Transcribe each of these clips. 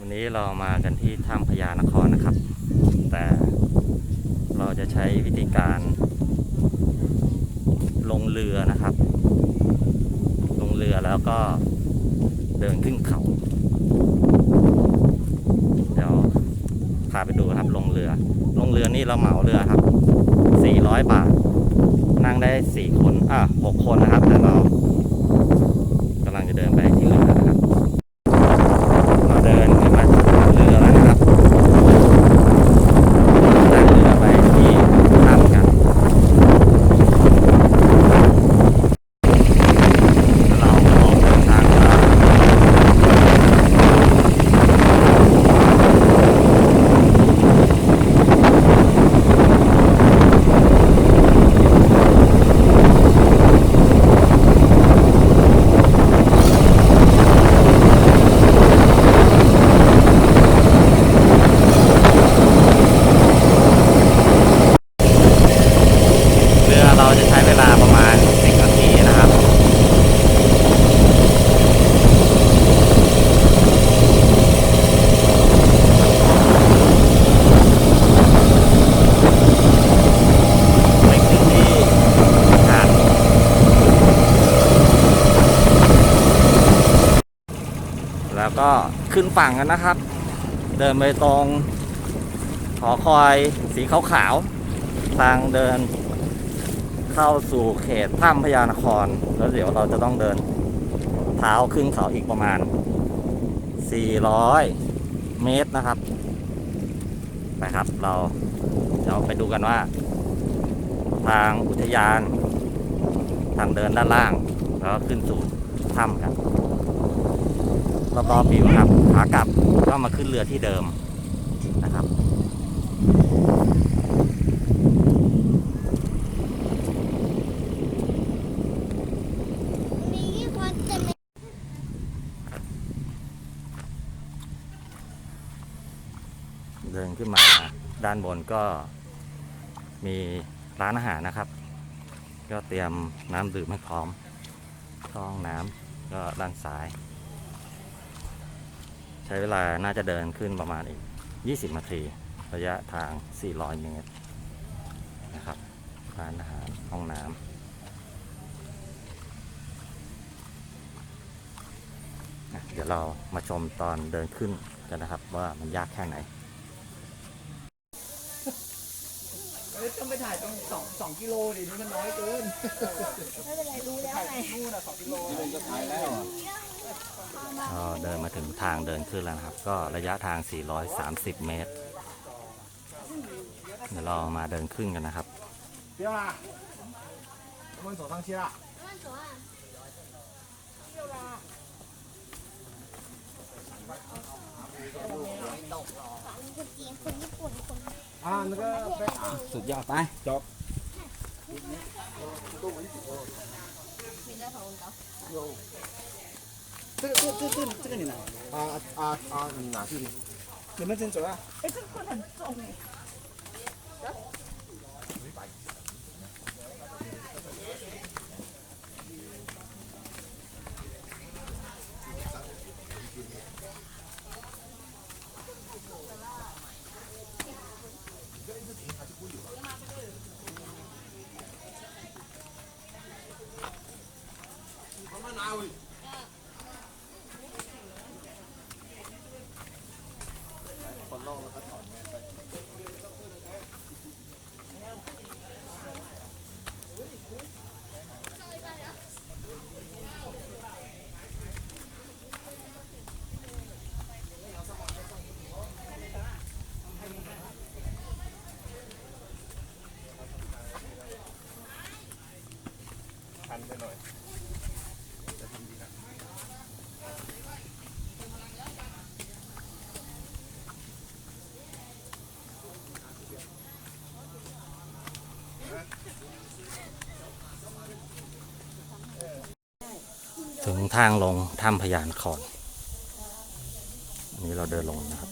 วันนี้เรามากันที่ถ้ำพญานครนะครับ แต่เราจะใช้วิธีการลงเรือนะครับ ลงเรือแล้วก็เดินขึ้นเขา เดี๋ยวพาไปดูครับลงเรือ ลงเรือนี่เราเหมาเรือครับ 400 บาท นั่งได้ 4 คน อะ 6 คนนะครับ แต่เรากำลังจะเดินไปที่เรือนะครับ เราเดินขึ้นมาถึงเรือแล้วนะครับนั่งเรือไปที่ถ้ำกัน เราออกเดินทางกัน เรือเราจะใช้เวลาประมาณ 10 นาทีนะครับ ไปขึ้นที่หาดแล้วก็ขึ้น ฝั่งกันนะครับ เดินไปตรงหอคอยสีขาวๆทางเดินเข้าสู่เขตถ้ำพญานคร แล้วเดี๋ยวเราจะต้องเดินเท้าขึ้นเขาอีกประมาณ 400 เมตรนะครับไปครับเราเดี๋ยวไปดูกันว่า ทางอุทยาน ทางเดินด้านล่าง แล้วขึ้นสู่ถ้ำกัน รอบๆผิวครับขากลับก็มาขึ้นเรือที่เดิมนะครับเดินขึ้นมาด้านบนก็มีร้านอาหารนะครับ ก็เตรียมน้ำดื่มให้พร้อมก็ห้องน้ำก็ด้านซ้าย ใช้เวลาน่าจะเดินขึ้นประมาณอีก 20 นาที ระยะทาง 400 เมตรนะครับร้านอาหารห้องน้ำอะเดี๋ยวเรามาชมตอนเดินขึ้นกันนะครับ ว่ามันยากแค่ไหนเอ้ยต้องไปถ่ายตรงสองสองกิโลดินี่มันน้อยเกิน ไม่เป็นไรรู้แล้วไงนู่นอะสองกิโลเลยจะถ่ายแล้ว ก็เดินมาถึงทางเดินขึ้นแล้วนะครับ ก็ระยะทาง 430 เมตร เดี๋ยวเรามาเดินขึ้นกันนะครับเดี๋ยวอะมันสองทางเชียร์คนจีนคนญี่ปุ่นคนอ่าแล้วก็ไปอะสุดยอดไปจบ 这个这这这这个你拿，啊啊啊！你拿去。你们先走啊。哎，这个可能 ถึง ทางลงถ้ำพญานครอันนี้เราเดินลงนะครับ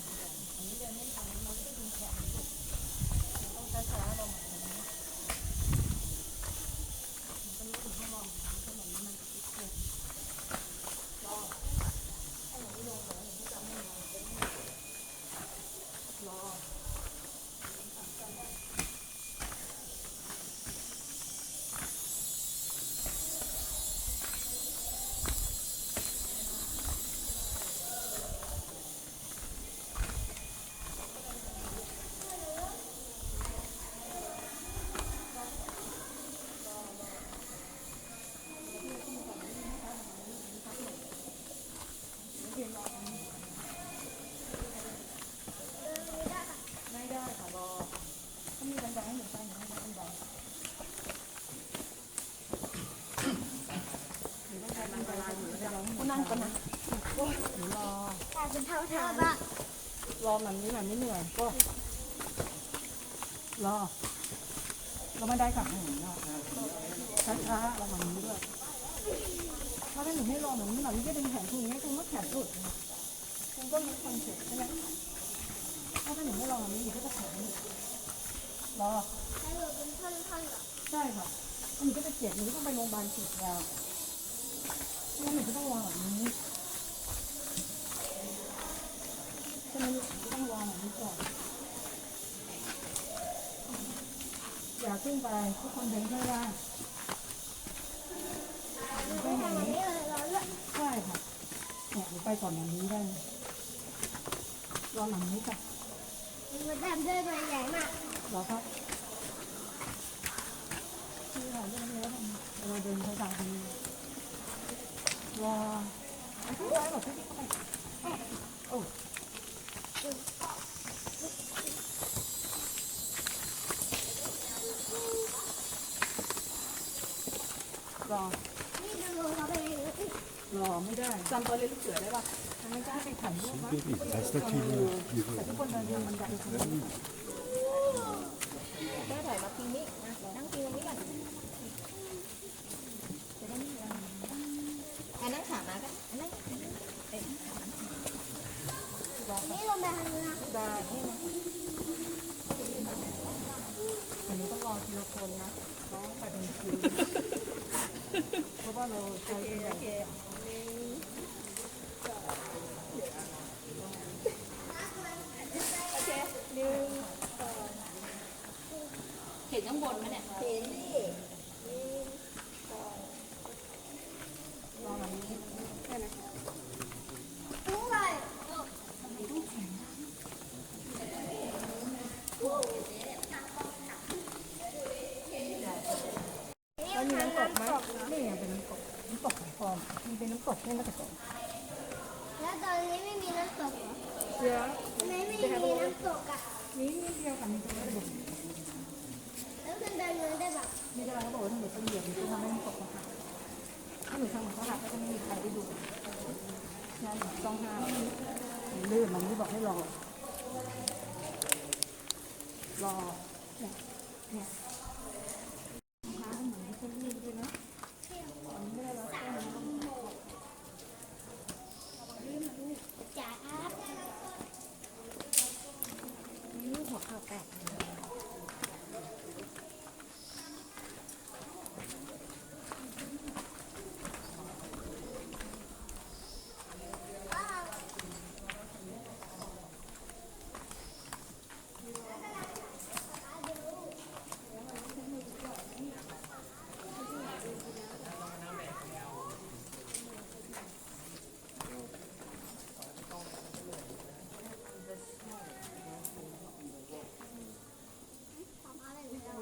ไม่ได้ค่ะรอถ้ามีบันไดให้หนูไปหนูให้บันไดหนูต้องใช้บันไดหนูจะรอให้ห นั่งก่อนนะหนูรอกลาเป็นเท่าเท่าบ้างรอแบบนี้แบบไม่เหนื่อยก็รอรอไม่ได้ค่ะช้าช้าๆระวังนี้ด้วยถ้าไม่หนูไม่รอแบบนี้แบบนี้จะดึงแขนคุณอย่งนี้คุณก็แขนหลุดคุณก็มีคนเซ็ปต์ใช่ไหมถ้าไม่หนูไม่รอแบบนี้หนูก็จะแขนหลุดรอให้หนูเป็นท่อนๆเหรอใช่ค่ะหนูก็จะเจ็บหนูก็ต้องไปโรงพยาบาลฉีดยา แล้วหนูก็ต้องวางแบบนี้ใช่ไหมต้องวางแบบนี้ก่อน อย่าขึ้นไปทุกคนเดินข้างล่างไม่ทำแบบนี้เลยรอด้วยใช่ค่ะเนี่ยหนูไปก่อนอย่างนี้ได้รอหลังนี้ค่ะมันทำด้วยใบใหญ่มากรอครับที่ถ่ายรูปนี้แล้วเราเดินไปทางนี้ รอไอ้ที่ร้ายแบบที่เข้าไปโอ้รอนี่ดูเขาไปเลยรอไม่ได้จำตัวเลยลูกเสือได้ปะไม่ได้ไปถ่ายรูปมั้ยแต่ทุกคนเดินเดินบันไดกัน ได้ถ่ายมาพิงนี้นะนั่งพิงตรงนี้ก่อนอะนั่งขามากันนั่งนี่ลงไปทางนี้นะ ได้ให้มาอันนี้ต้องรอทีละคนนะน้องไปเป็นคิวเพราะว่าเราใช้เป็นอย่าง เห็นข้างบนไหมเนี่ยเห็นดิ รอแบบนี้ใช่ไหม ด้วย แล้ว มีน้ำตกไหมนี่ไงเป็นน้ำตกน้ำตกของฟอมมีเป็นน้ำตกนี่น่าจะตกแล้วตอนนี้ไม่มีน้ำตกเหรอเสือทำไมไม่มีน้ำตกอะนี้นิดเดียวกันมีตรงนี้บุกแล้วขึ้นไปเมืองได้แบบไม่ได้เขาบอกว่าถ้าหนูเป็นเหยียบหนูจะทำให้น้ำตกเขาหักถ้าหนูทำเขาหักก็จะไม่มีใครได้ดูงานหนูต้องห้ามหนูลื่นมันไม่บอกให้รอรอเนี่ยเนี่ยค้าเหมือนคนลื่นด้วยนะมันไม่ได้รับแค่นี้ จ๋าครับ มีลูกหัวเข่าแตก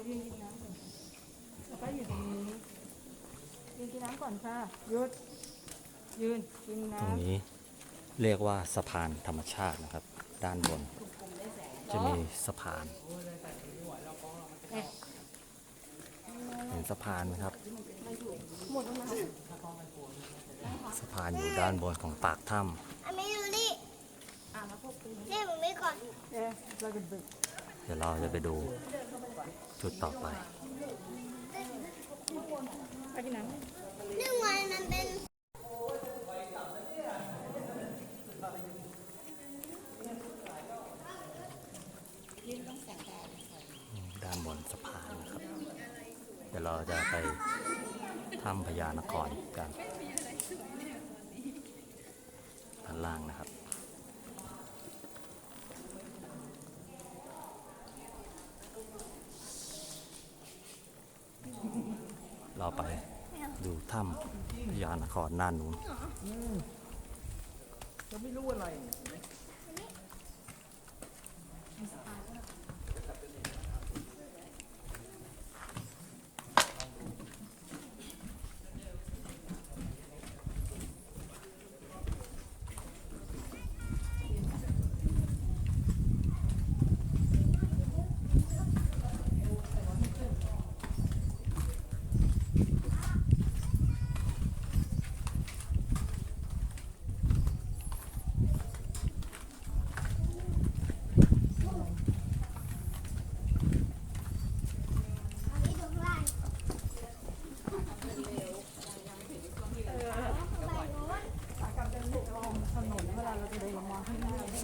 ยืนกินน้ำก่อนแล้วก็อยู่ตรงนี้ยืน กินน้ำก่อนค่ะหยุดยืนกินตน้รงนี้เรียกว่าสะพานธรรมชาตินะครับ ด้านบน จะมีสะพาน เห็นสะพานไหมครับสะพานอยู่ด้านบนของปากถ้อันนี้ดูนี่นี่ผมไม่ก่อนำเอ๊ะเราจะบึกำเดี๋ยวเราจะไปดูจุดต่อไป ไปกินน้ำ นึ่งวันมันเป็นด้านบนสะพานนะครับ เดี๋ยวเราจะไปถ้ำพญานครกันด้านล่างนะครับ เราไปดูถ้ำพญานครด้านนู้นจะไม่รู้อะไร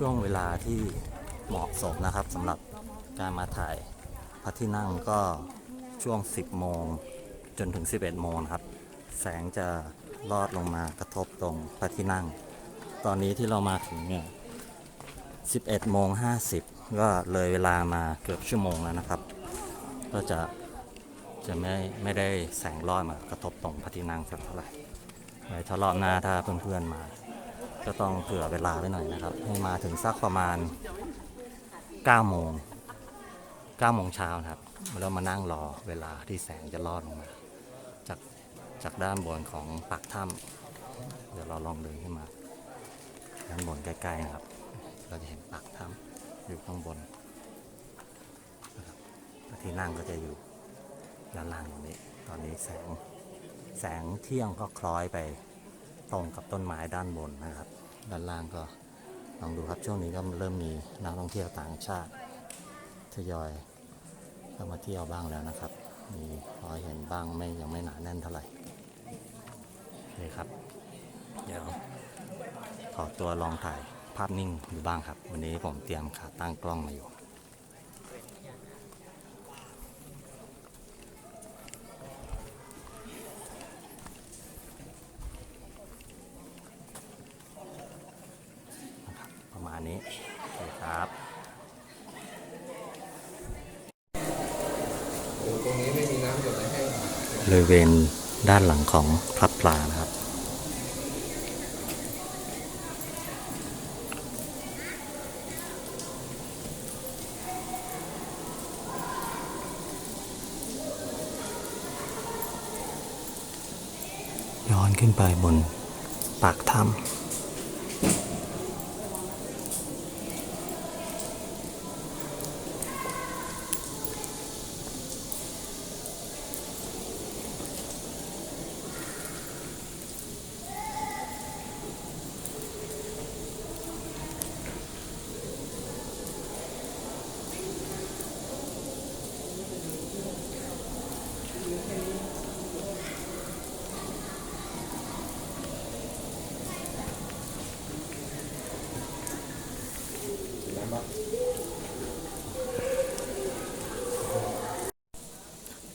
ช่วงเวลาที่เหมาะสมนะครับสำหรับการมาถ่ายพระที่นั่งก็ช่วง 10 โมงจนถึง 11 โมงครับ แสงจะลอดลงมากระทบตรงพระที่นั่ง ตอนนี้ที่เรามาถึงเนี่ย 11 โมง 50 ก็เลยเวลามาเกือบชั่วโมงแล้วนะครับ ก็จะจะไม่ไม่ได้แสงลอดมากระทบตรงพระที่นั่งสักเท่าไหร่ไว้ถ้ารอบหน้าถ้าเพื่อนๆมา ก็ต้องเผื่อเวลาไว้หน่อยนะครับ ให้มาถึงสักประมาณ9โมง9โมงเช้านะครับแล้วมานั่งรอเวลาที่แสงจะลอดลงมา จากจากด้านบนของปากถ้ำเดี๋ยวเราลองเดินขึ้นมา ด้านบนใกล้ๆนะครับ เราจะเห็นปากถ้ำอยู่ข้างบนนะครับที่นั่งก็จะอยู่ด้านล่างตรงนี้ ตอนนี้แสงแสงเที่ยงก็คล้อยไป ตรงกับต้นไม้ด้านบนนะครับ ด้านล่างก็ลองดูครับช่วงนี้ก็เริ่มมีนักท่องเที่ยวต่างชาติทยอยเข้ามาเที่ยวบ้างแล้วนะครับ มีพอเห็นบ้างไม่ยังไม่หนาแน่นเท่าไหร่นี่ครับ เดี๋ยวขอตัวลองถ่ายภาพนิ่งดูบ้างครับ วันนี้ผมเตรียมขาตั้งกล้องมาอยู่ นะครับประมาณนี้โอเคครับ ตรงนี้ไม่มีน้ำหยดไหลให้ บริเวณด้านหลังของพระปลานะครับ ย้อนขึ้นไปบนปากถ้ำ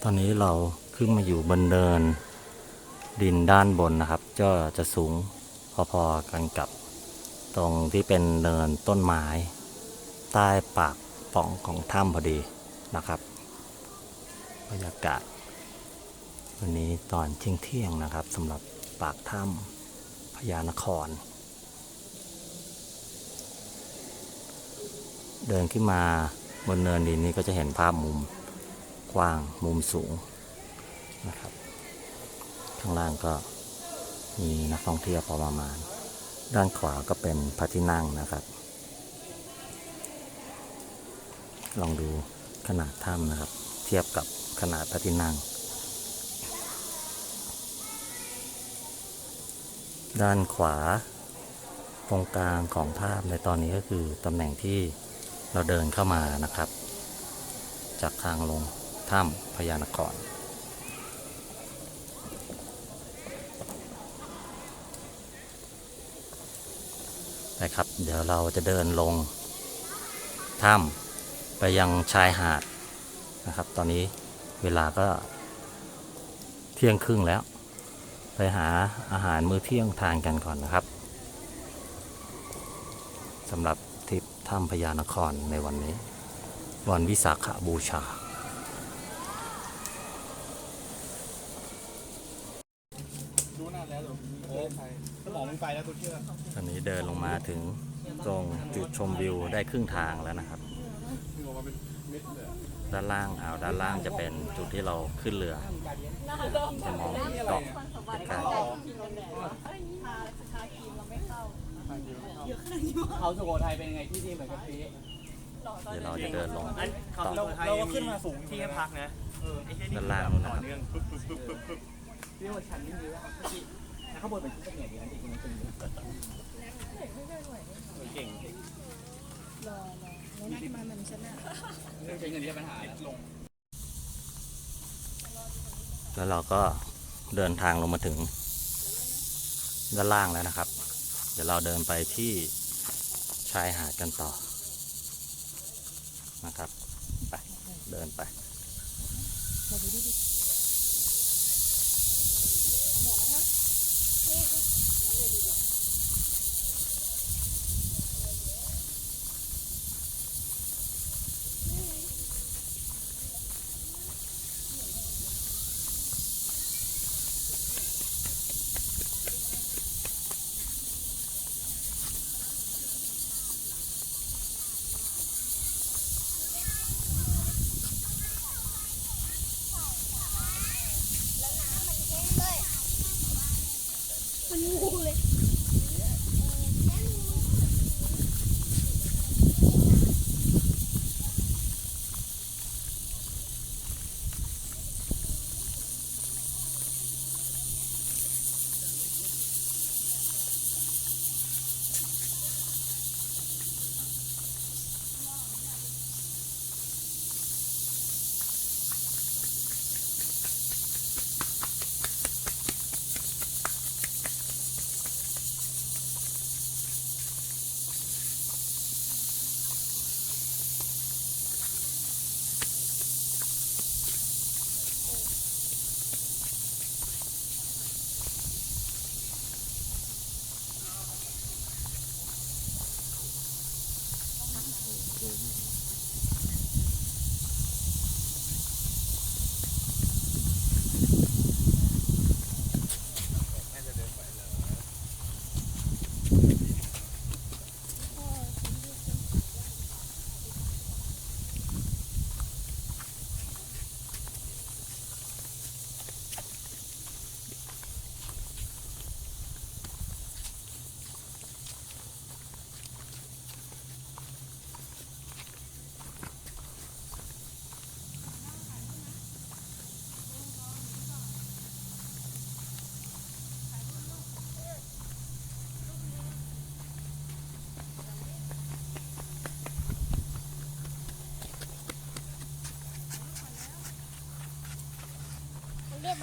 ตอนนี้เราขึ้นมาอยู่บนเนินดินด้านบนนะครับ ก็จะสูงพอๆกันกับตรงที่เป็นเนินต้นไม้ ใต้ปากป่องของถ้ำพอดีนะครับบรรยากาศ วันนี้ตอนเที่ยงเที่ยงนะครับสำหรับปากถ้ำพญานคร เดินขึ้นมาบนเนินดินนี้ก็จะเห็นภาพมุม กว้างมุมสูงนะครับ ข้างล่างก็มีนักท่องเที่ยวพอประมาณ ด้านขวาก็เป็นพระที่นั่งนะครับ ลองดูขนาดถ้ำนะครับ เทียบกับขนาดพระที่นั่ง ด้านขวาตรงกลางของภาพในตอนนี้ก็คือตำแหน่งที่เราเดินเข้ามานะครับ จากทางลง ถ้ำพญานครนะครับ เดี๋ยวเราจะเดินลงถ้ำไปยังชายหาดนะครับ ตอนนี้เวลาก็เที่ยงครึ่งแล้ว ไปหาอาหารมื้อเที่ยงทานกันก่อนนะครับสำหรับทริปถ้ำพญานครในวันนี้ วันวิสาขบูชา รู้นานแล้วโอ้สมองมึงไปแล้วกูเชื่อ ตอนนี้เดินลงมาถึงตรงจุดชมวิวได้ครึ่งทางแล้วนะครับมึงออกมาเป็นเม็ดเลยด้านล่างอ่าวด้านล่างจะเป็นจุดที่เราขึ้นเรือจะมองเห็นเกาะใกล้เขาสุโขทัยเป็นยังไงที่ที่เหมือนกับพี่ๆเดี๋ยวเราจะเดินลงเขาต่อเราเราก็ขึ้นมาสูงที่ให้พักนะเออไอ้เหี้ยนี่ด้านล่างนู่นต่นะอครับเนื่องปึ๊บปึ๊บปึ๊บปึ๊บปึ๊บพี่ว่าชั้นนี้ดี แล้วข้างบนเป็นชุดเป็นอย่างนี้นะจริงๆมันเป็นอย่างนี้เก่งเรื่องใช้เงินที่ปัญหาลงแล้วเราก็เดินทางลงมาถึงด้านล่างแล้วนะครับ เดี๋ยวเราเดินไปที่ชายหาดกันต่อนะครับ ไป เดินไป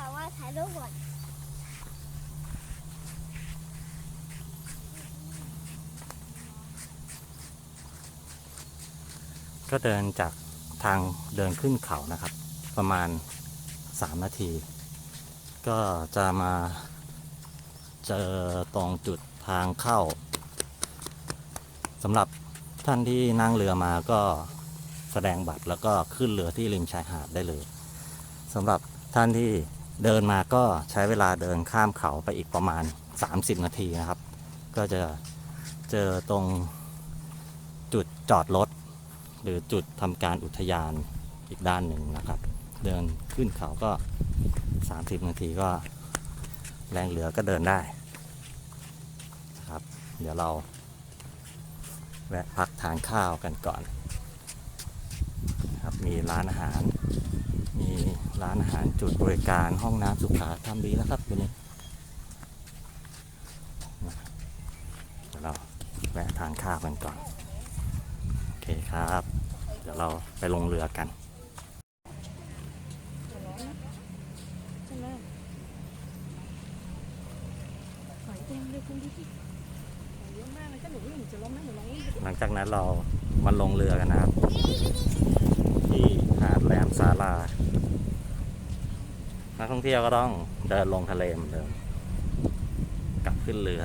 กมาว่าถ่ายรูปก่อนก็เดินจากทางเดินขึ้นเขานะครับ ประมาณ 3 นาที ก็จะมาเจอตรงจุดทางเข้าสำหรับท่านที่นั่งเรือมาก็แสดงบัตรแล้วก็ขึ้นเรือที่ริมชายหาดได้เลยสำหรับท่านที่ เดินมาก็ใช้เวลาเดินข้ามเขาไปอีกประมาณ 30 นาทีนะครับ ก็จะเจอตรงจุดจอดรถ หรือจุดทำการอุทยานอีกด้านหนึ่งนะครับ เดินขึ้นเขาก็ 30 นาทีก็แรงเหลือก็เดินได้นะครับ เดี๋ยวเราแวะพักทานข้าวกันก่อนครับมีร้านอาหารมี ร้านอาหารจุดบริการห้องน้ำสุขาทำดีแล้วครับวันนี้เดี๋ยวเราแวะทานข้าวกันก่อน โอเคครับ เดี๋ยวเราไปลงเรือกันหมหอยเต็มเลยคุณดูสิหอยเยอะมากเลยก็หนูวิ่งจะล้มนะหนูลองวิ่งหลังจากนั้นเรามาลงเรือกันนะครับ ที่หาดแหลมสาลา นักท่องเที่ยวก็ต้องเดินลงทะเลเหมือนเดิมกลับขึ้นเรือ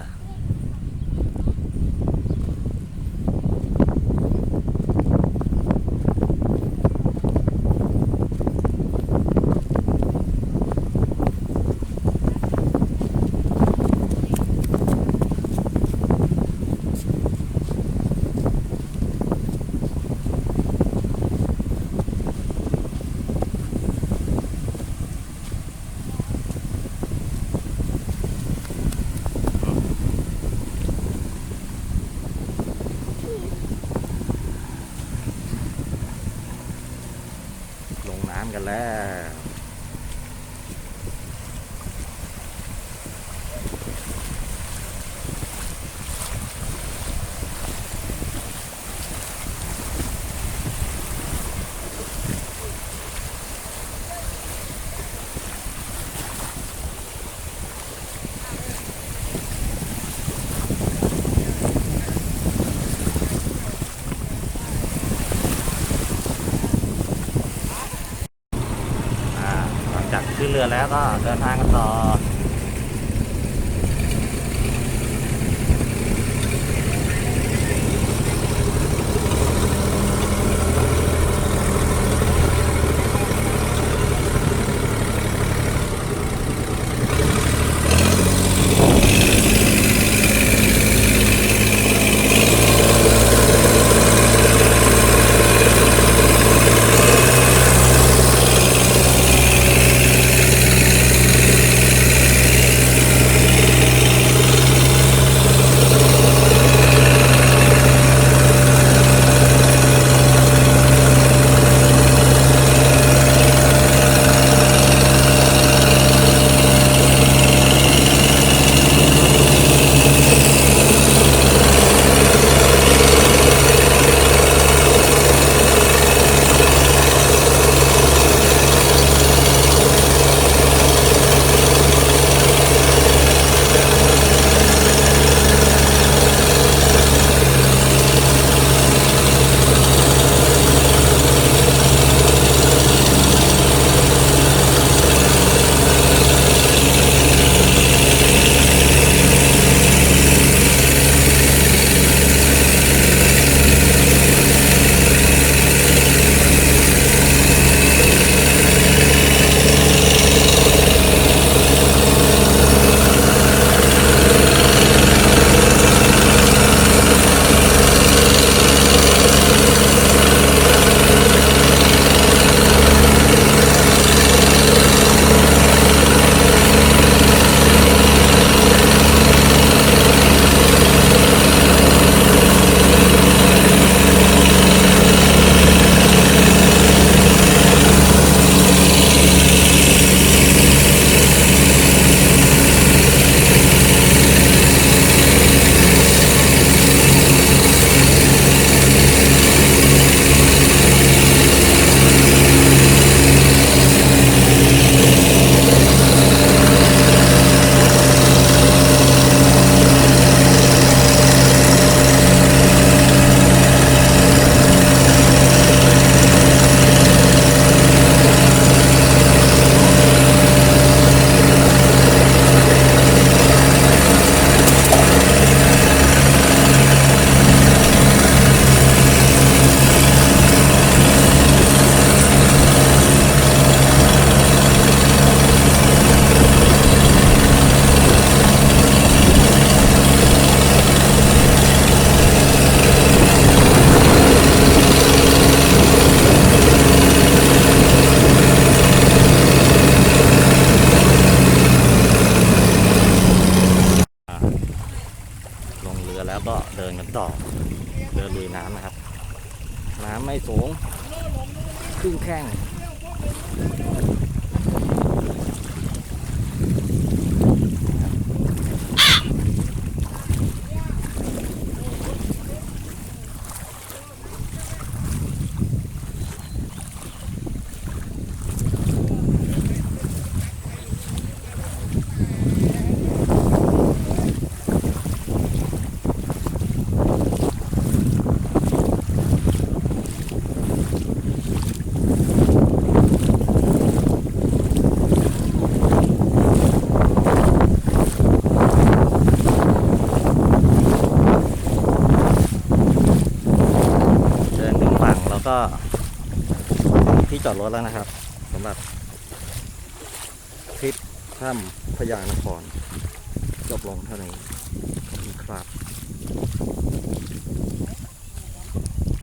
ลงน้ำ กันแล้ว รือแล้วก็เดินทางกันต่อ ก็ที่จอดรถแล้วนะครับสำหรับทริปถ้ำพญานครจบลงเท่านี้